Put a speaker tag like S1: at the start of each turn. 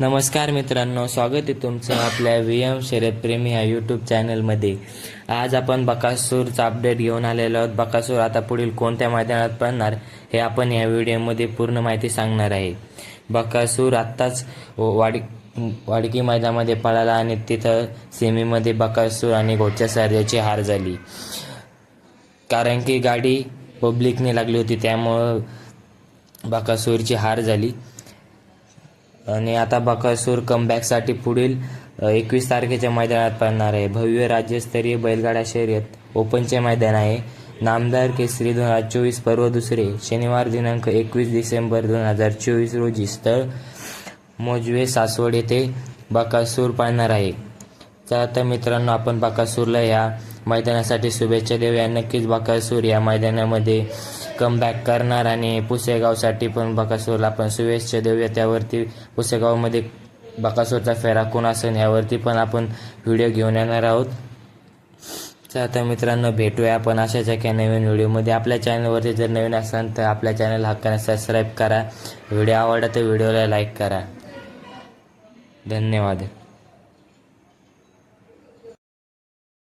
S1: नमस्कार मित्रांनो स्वागत आहे तुमचं आपल्या व्ही एम शर्यतप्रेमी या यूट्यूब चॅनलमध्ये आज आपण बकासूरचा अपडेट घेऊन आलेलो आहोत. बकासूर आता पुढील कोणत्या मैदानात पडणार हे आपण या व्हिडिओमध्ये पूर्ण माहिती सांगणार आहे. बकासूर आत्ताच वाडी वाडकी मैदानामध्ये पळाला आणि तिथं सेमीमध्ये बकासूर आणि घोटच्या सर्जाची हार झाली. कारण की गाडी पब्लिकने लागली होती त्यामुळं बकासूरची हार झाली. आणि आता बकासूर कमबॅकसाठी पुढील एकवीस तारखेच्या मैदानात पडणार आहे. भव्य राज्यस्तरीय बैलगाडा शर्यत ओपनचे मैदान आहे. नामदार केसरी दोन हजार चोवीस पर्व दुसरे शनिवार दिनांक एकवीस डिसेंबर दोन हजार चोवीस रोजी स्थळ मोजवे सासवड येथे बकासूर पाळणार आहे. तर आता मित्रांनो आपण बकासूरला या मैदानासाठी शुभेच्छा देऊया. नक्कीच बकासूर या मैदानामध्ये कमबॅक करणार आणि पुसेगावसाठी पण बकासूरला आपण शुभेच्छा देऊया. त्यावरती पुसेगावमध्ये बकासूरचा फेरा कोण असेल यावरती पण आपण व्हिडिओ घेऊन येणार आहोत. तर आता मित्रांनो भेटूया आपण अशाच एका नवीन व्हिडिओमध्ये. आपल्या चॅनलवरती जर नवीन असाल तर आपल्या चॅनल हक्काने सबस्क्राईब करा. व्हिडिओ आवडला तर व्हिडिओला लाईक करा. धन्यवाद.